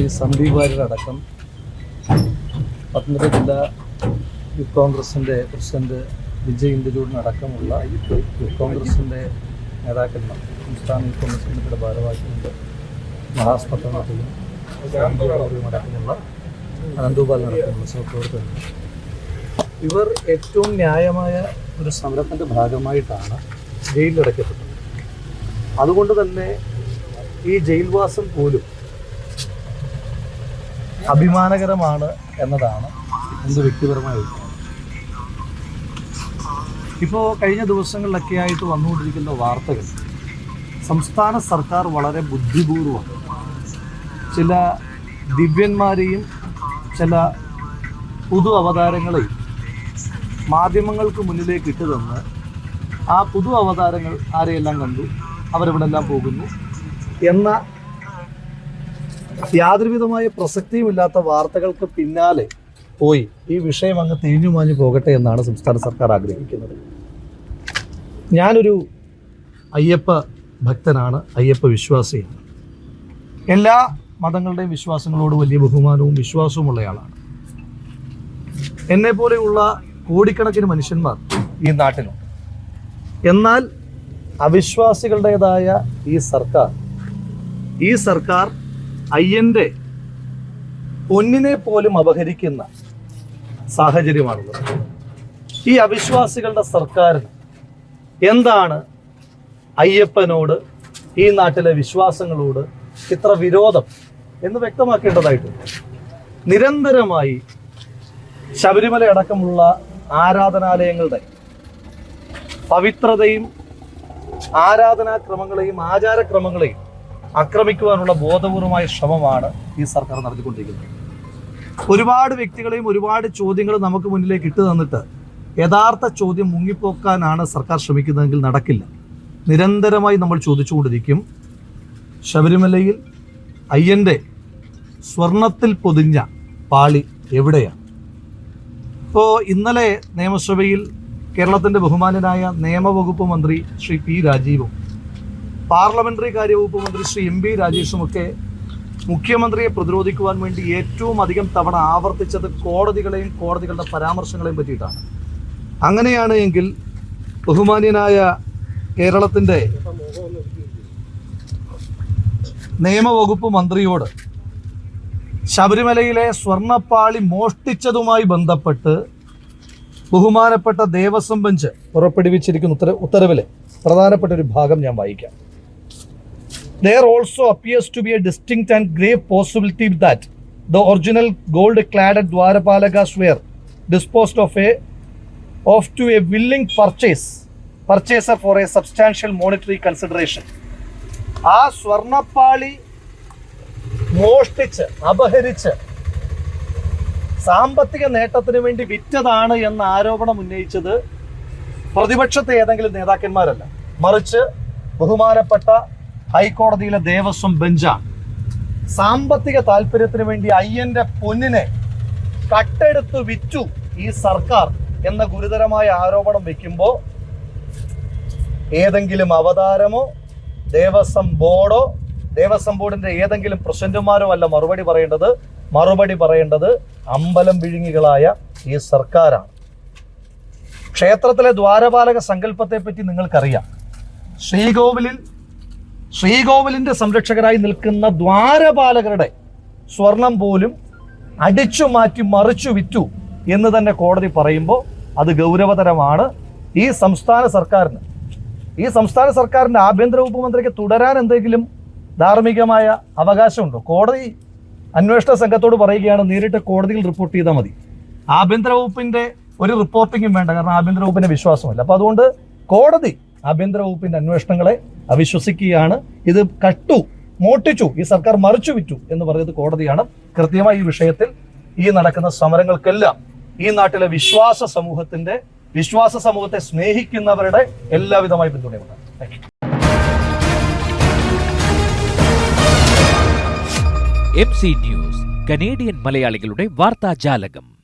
ശ്രീ സന്ദീപ് വാര്യരടക്കം പത്തനംതിട്ട ജില്ലാ യൂത്ത് കോൺഗ്രസിന്റെ president Vijay ഇന്ദുജൂടിനടക്കമുള്ള youth കോൺഗ്രസിന്റെ നേതാക്കന്മാർ സംസ്ഥാന യൂത്ത് കോൺഗ്രസ് കമ്മിറ്റിയുടെ ഭാരവാഹികളുടെ മഹാസ്പത്രത്തിലും അടക്കമുള്ള അനന്തഗോപാൽ നടക്കുന്ന സഹപ്രവർത്തകർ ഇവർ ഏറ്റവും ന്യായമായ ഒരു സമരത്തിന്റെ ഭാഗമായിട്ടാണ് ജയിലിലടയ്ക്കപ്പെട്ടത്. അതുകൊണ്ട് തന്നെ ഈ ജയിൽവാസം പോലും അഭിമാനകരമാണ് എന്നതാണ് എന്റെ വ്യക്തിപരമായ അഭിപ്രായം. ഇപ്പോൾ കഴിഞ്ഞ ദിവസങ്ങളിലൊക്കെ ആയിട്ട് വന്നുകൊണ്ടിരിക്കുന്ന വാർത്തകൾ സംസ്ഥാന സർക്കാർ വളരെ ബുദ്ധിപൂർവം ചില ദിവ്യന്മാരെയും ചില പുതു അവതാരങ്ങളെയും മാധ്യമങ്ങൾക്ക് മുന്നിലേക്ക് ഇട്ടുതന്ന് ആ പുതു അവതാരങ്ങൾ ആരെയെല്ലാം കണ്ടു? അവരെവിടെല്ലാം പോകുന്നു? എന്ന യാതൊരുവിധമായ പ്രസക്തിയുമില്ലാത്ത വാർത്തകൾക്ക് പിന്നാലെ പോയി ഈ വിഷയം അങ്ങ് തിരിഞ്ഞു മാഞ്ഞു പോകട്ടെ എന്നാണ് സംസ്ഥാന സർക്കാർ ആഗ്രഹിക്കുന്നത്. ഞാനൊരു അയ്യപ്പ ഭക്തനാണ് അയ്യപ്പ വിശ്വാസിയാണ്. എല്ലാ മതങ്ങളുടെയും വിശ്വാസങ്ങളോട് വലിയ ബഹുമാനവും വിശ്വാസവും ഉള്ളയാളാണ് എന്നെ പോലെയുള്ള കോടിക്കണക്കിന് മനുഷ്യന്മാർ ഈ നാട്ടിലുണ്ട്. എന്നാൽ അവിശ്വാസികളുടേതായ ഈ സർക്കാർ ഈ സർക്കാർ അയ്യന്റെ പൊന്നിനെ പോലും അപഹരിക്കുന്ന സാഹചര്യമാണുള്ളത്. ഈ അവിശ്വാസികളുടെ സർക്കാരിന് എന്താണ് അയ്യപ്പനോട് ഈ നാട്ടിലെ വിശ്വാസങ്ങളോട് ഇത്ര വിരോധം എന്ന് വ്യക്തമാക്കേണ്ടതായിട്ടുണ്ട്. നിരന്തരമായി ശബരിമല അടക്കമുള്ള ആരാധനാലയങ്ങളുടെ പവിത്രതയും ആരാധനാക്രമങ്ങളെയും ആചാരക്രമങ്ങളെയും ആക്രമിക്കുവാനുള്ള ബോധപൂർവമായ ശ്രമമാണ് ഈ സർക്കാർ നടത്തിക്കൊണ്ടിരിക്കുന്നത്. ഒരുപാട് വ്യക്തികളെയും ഒരുപാട് ചോദ്യങ്ങളും നമുക്ക് മുന്നിലേക്ക് ഇട്ടു തന്നിട്ട് യഥാർത്ഥ ചോദ്യം മുങ്ങിപ്പോക്കാനാണ് സർക്കാർ ശ്രമിക്കുന്നതെങ്കിൽ നടക്കില്ല. നിരന്തരമായി നമ്മൾ ചോദിച്ചുകൊണ്ടിരിക്കും ശബരിമലയിൽ അയ്യന്റെ സ്വർണത്തിൽ പൊതിഞ്ഞ പാളി എവിടെയാണ്? ഇപ്പോൾ ഇന്നലെ നിയമസഭയിൽ കേരളത്തിന്റെ ബഹുമാനനായ നിയമവകുപ്പ് മന്ത്രി ശ്രീ പി രാജീവും പാർലമെന്ററി കാര്യവകുപ്പ് മന്ത്രി ശ്രീ എം ബി രാജേഷുമൊക്കെ മുഖ്യമന്ത്രിയെ പ്രതിരോധിക്കുവാൻ വേണ്ടി ഏറ്റവും അധികം തവണ ആവർത്തിച്ചത് കോടതികളെയും കോടതികളുടെ പരാമർശങ്ങളെയും പറ്റിയിട്ടാണ്. അങ്ങനെയാണ് എങ്കിൽ ബഹുമാന്യനായ കേരളത്തിന്റെ നിയമവകുപ്പ് മന്ത്രിയോട് ശബരിമലയിലെ സ്വർണപ്പാളി മോഷ്ടിച്ചതുമായി ബന്ധപ്പെട്ട് ബഹുമാനപ്പെട്ട ദേവസ്വം ബെഞ്ച് പുറപ്പെടുവിച്ചിരിക്കുന്ന ഉത്തര ഉത്തരവിലെ പ്രധാനപ്പെട്ട ഒരു ഭാഗം ഞാൻ വായിക്കാം. There also appears to be a distinct and grave possibility that the original gold cladded Dwarapalagas were disposed of a of to a willing purchase purchaser for a substantial monetary consideration ആ സ്വർണപ്പാളി മോഷ്ടിച്ച് അപഹരിച്ച് സാമ്പത്തിക നേട്ടത്തിന് വേണ്ടി വിറ്റതാണ് എന്ന ആരോപണം ഉന്നയിച്ചത് പ്രതിപക്ഷത്തെ ഏതെങ്കിലും നേതാക്കന്മാരല്ല മറിച്ച് ബഹുമാനപ്പെട്ട ഹൈക്കോടതിയിലെ ദേവസ്വം ബെഞ്ചാണ്. സാമ്പത്തിക താല്പര്യത്തിന് വേണ്ടി അയ്യന്റെ പൊന്നിനെ കട്ടെടുത്ത് വിറ്റു ഈ സർക്കാർ എന്ന ഗുരുതരമായ ആരോപണം വെക്കുമ്പോൾ ഏതെങ്കിലും അവതാരമോ ദേവസ്വം ബോർഡോ ദേവസ്വം ബോർഡിന്റെ ഏതെങ്കിലും പ്രസിഡന്റുമാരോ അല്ല മറുപടി പറയേണ്ടത്. മറുപടി പറയേണ്ടത് അമ്പലം വിഴുങ്ങികളായ ഈ സർക്കാരാണ്. ക്ഷേത്രത്തിലെ ദ്വാരപാലക സങ്കല്പത്തെ പറ്റി നിങ്ങൾക്കറിയാം. ശ്രീകോവിലിൽ ശ്രീകോവിലിന്റെ സംരക്ഷകരായി നിൽക്കുന്ന ദ്വാരപാലകരുടെ സ്വർണം പോലും അടിച്ചു മാറ്റി മറിച്ചു വിറ്റു എന്ന് തന്നെ കോടതി പറയുമ്പോൾ അത് ഗൗരവതരമാണ്. ഈ സംസ്ഥാന സർക്കാരിന് ഈ സംസ്ഥാന സർക്കാരിന്റെ ആഭ്യന്തര വകുപ്പ് മന്ത്രിക്ക് തുടരാൻ എന്തെങ്കിലും ധാർമ്മികമായ അവകാശമുണ്ടോ? കോടതി അന്വേഷണ സംഘത്തോട് പറയുകയാണ് നേരിട്ട് കോടതിയിൽ റിപ്പോർട്ട് ചെയ്താൽ മതി. ആഭ്യന്തര വകുപ്പിന്റെ ഒരു റിപ്പോർട്ടിങ്ങും വേണ്ട കാരണം ആഭ്യന്തര വകുപ്പിന്റെ വിശ്വാസമല്ല. അപ്പോൾ അതുകൊണ്ട് കോടതി ആഭ്യന്തര വകുപ്പിന്റെ അന്വേഷണങ്ങളെ അവിശ്വസിക്കുകയാണ്. ഇത് കട്ടു മോട്ടിച്ചു ഈ സർക്കാർ മറിച്ചു വിറ്റു എന്ന് പറയുന്നത് കോടതിയാണ്. കൃത്യമായി ഈ വിഷയത്തിൽ ഈ നടക്കുന്ന സമരങ്ങൾക്കെല്ലാം ഈ നാട്ടിലെ വിശ്വാസ സമൂഹത്തിന്റെ വിശ്വാസ സമൂഹത്തെ സ്നേഹിക്കുന്നവരുടെ എല്ലാവിധമായ പിന്തുണയുണ്ട് എം സി ന്യൂസ് കനേഡിയൻ മലയാളികളുടെ വാർത്താജാലകം.